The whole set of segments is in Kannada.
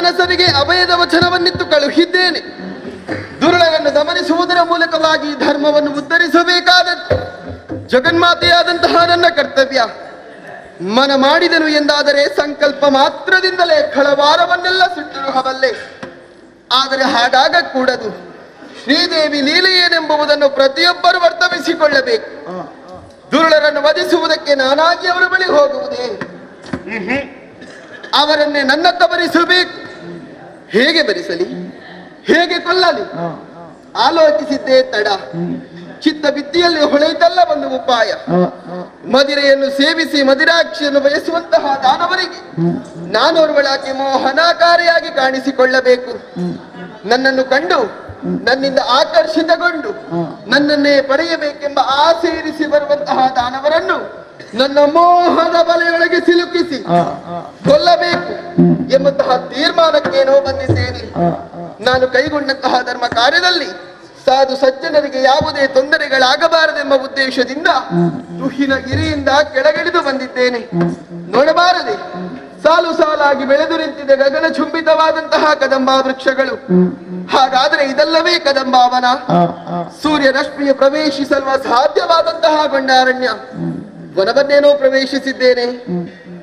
ಅಳುವ ಅಭಯದ ವಚನವನ್ನಿತ್ತು ಕಳುಹಿದ್ದೇನೆ. ದುರುಳರನ್ನು ಗಮನಿಸುವುದರ ಮೂಲಕವಾಗಿ ಧರ್ಮವನ್ನು ಉದ್ಧರಿಸಬೇಕಾದ ಜಗನ್ಮಾತೆಯಾದಂತಹ ನನ್ನ ಕರ್ತವ್ಯ. ಮನ ಮಾಡಿದನು ಎಂದಾದರೆ ಸಂಕಲ್ಪ ಮಾತ್ರದಿಂದಲೇ ಖಳವಾರವನ್ನೆಲ್ಲ ಸುಟ್ಟಿರುಹಬಲ್ಲೆ ಆದರೆ ಹಾಗಾಗ ಕೂಡದು ಶ್ರೀದೇವಿ ಲೀಲೆ ಪ್ರತಿಯೊಬ್ಬರು ಅರ್ಥವಿಸಿಕೊಳ್ಳಬೇಕು ದುರುಳರನ್ನು ವಧಿಸುವುದಕ್ಕೆ ನಾನಾಗಿ ಅವರ ಬಳಿ ಹೋಗುವುದೇ. ಅವರನ್ನೇ ನನ್ನ ಬರಿಸಬೇಕು. ಹೇಗೆ ಬರಿಸಲಿ? ಹೇಗೆ ಕೊಲ್ಲಲಿ? ಆಲೋಚಿಸಿದ್ದೇ ತಡ. ಚಿತ್ತ ಬಿತ್ತಿಯಲ್ಲಿ ಹೊಳೆಯಿತಲ್ಲ ಒಂದು ಉಪಾಯ. ಮದಿರೆಯನ್ನು ಸೇವಿಸಿ ಮದಿರಾಕ್ಷಿಯನ್ನು ಬಯಸುವಂತಹ ದಾನವರಿಗೆ ನಾನೋರ್ವಳಾಗಿ ಮೋಹನಾಕಾರಿಯಾಗಿ ಕಾಣಿಸಿಕೊಳ್ಳಬೇಕು. ನನ್ನನ್ನು ಕಂಡು ನನ್ನಿಂದ ಆಕರ್ಷಿತಗೊಂಡು ನನ್ನನ್ನೇ ಪಡೆಯಬೇಕೆಂಬ ಆಸೆ ಇರಿಸಿ ಬರುವಂತಹ ದಾನವರನ್ನು ನನ್ನ ಮೋಹದ ಬಲೆಯೊಳಗೆ ಸಿಲುಕಿಸಿ. ಕೊಲ್ಲಬೇಕು ಎಂಬಂತಹ ತೀರ್ಮಾನಕ್ಕೇನೋ ಬಂದಿದ್ದೇನೆ. ನಾನು ಕೈಗೊಂಡಂತಹ ಧರ್ಮ ಕಾರ್ಯದಲ್ಲಿ ಸಾಧು ಸಜ್ಜನರಿಗೆ ಯಾವುದೇ ತೊಂದರೆಗಳಾಗಬಾರದೆಂಬ ಉದ್ದೇಶದಿಂದ ತುಹಿನ ಗಿರಿಯಿಂದ ಕೆಳಗಿಳಿದು ಬಂದಿದ್ದೇನೆ. ನೋಡಬಾರದೆ ಸಾಲು ಸಾಲಾಗಿ ಬೆಳೆದು ನಿಂತಿದೆ ಗಗನ ಚುಂಬಿತವಾದಂತಹ ಕದಂಬಾ ವೃಕ್ಷಗಳು. ಹಾಗಾದರೆ ಇದಲ್ಲವೇ ಕದಂಬಾವನ? ಸೂರ್ಯ ರಶ್ಮಿಯ ಪ್ರವೇಶಿಸಲು ಸಾಧ್ಯವಾದಂತಹ ಬಂಡಾರಣ್ಯ ವನವನ್ನೇನೋ ಪ್ರವೇಶಿಸಿದ್ದೇನೆ.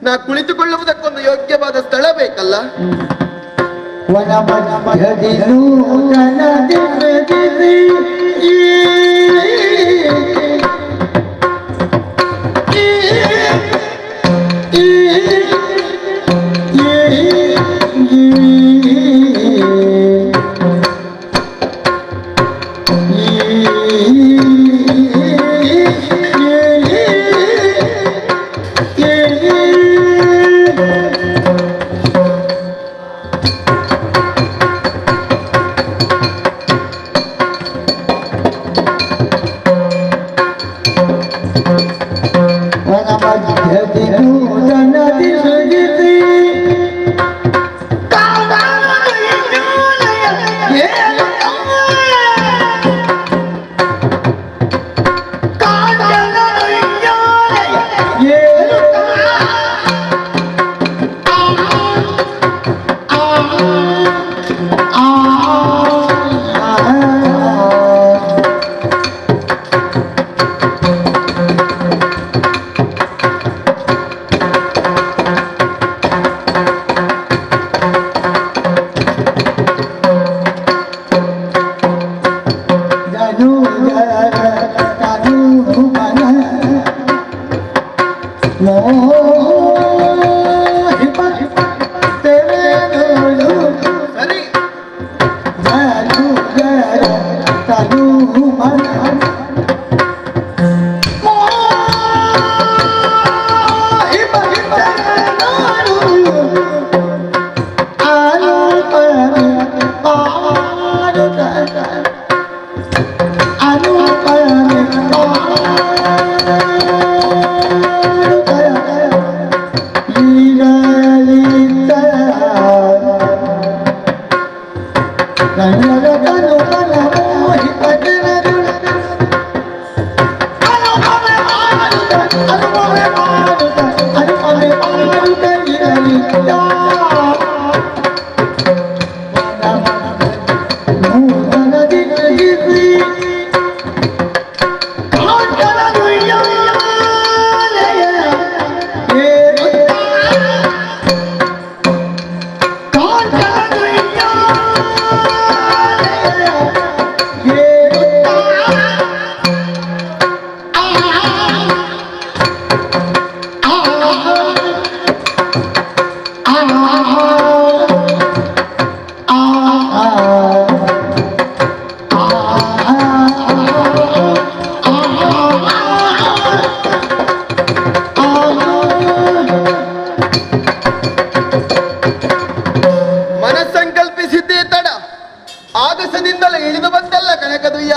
ನಾ ಕುಳಿತುಕೊಳ್ಳುವುದಕ್ಕೊಂದು ಯೋಗ್ಯವಾದ ಸ್ಥಳ ಬೇಕಲ್ಲ?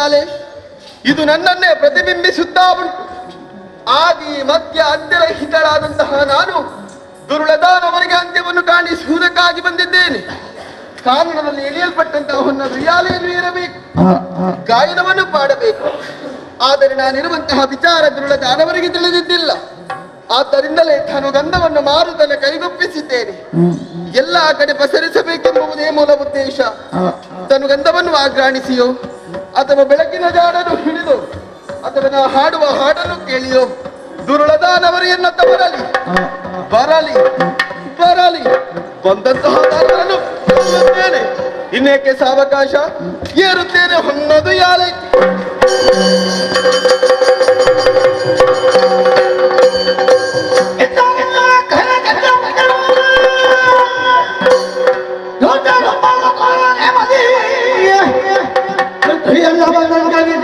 ಶಾಲೆ ಇದು ನನ್ನನ್ನೇ ಪ್ರತಿಬಿಂಬಿಸುತ್ತಾ ಉಂಟು. ಆದಿ ಮಧ್ಯ ಅಂತ್ಯರಹಿತರಾದಂತಹ ನಾನು ದುರುಳದಾನವರಿಗೆ ಅಂತ್ಯವನ್ನು ಕಾಣಿಸುವುದಕ್ಕಾಗಿ ಬಂದಿದ್ದೇನೆ. ಕಾರಣದಲ್ಲಿ ಎಳೆಯಲ್ಪಟ್ಟಂತಹ ಹೊನ್ನ ರಿಯಾಲೆಯನ್ನು ಇರಬೇಕು ಗಾಯನವನ್ನು ಮಾಡಬೇಕು ಆದರೆ ನಾನಿರುವಂತಹ ವಿಚಾರ ದುರುಳದಾನವರಿಗೆ ತಿಳಿದಿದ್ದಿಲ್ಲ. ಆದ್ದರಿಂದಲೇ ತಾನು ಗಂಧವನ್ನು ಮಾರುತನ ಕೈಗೊಪ್ಪಿಸಿದ್ದೇನೆ. ಎಲ್ಲ ಕಡೆ ಪಸರಿಸಬೇಕೆಂಬುದೇ ಮೂಲ ಉದ್ದೇಶ. ತನು ಗಂಧವನ್ನು ಆಗ್ರಾಣಿಸಿಯೋ ಅಥವಾ ಬೆಳಕಿನ ಜಾಡನ್ನು ಹಿಡಿದು ಅಥವಾ ನಾ ಹಾಡುವ ಹಾಡನ್ನು ಕೇಳಿಯೋ ದುರುಳದಾನವರು ಎನ್ನತ್ತ ಬರಲಿ. ಬರಲಿ ಬರಲಿ. ಬಂದಂತಹ ಕೊಲ್ಲುತ್ತೇನೆ. ಇನ್ನೇಕೆ ಸಾವಕಾಶ? ಏರುತ್ತೇನೆ ಹೊನ್ನದು ಯಾಲೆ আল্লাহ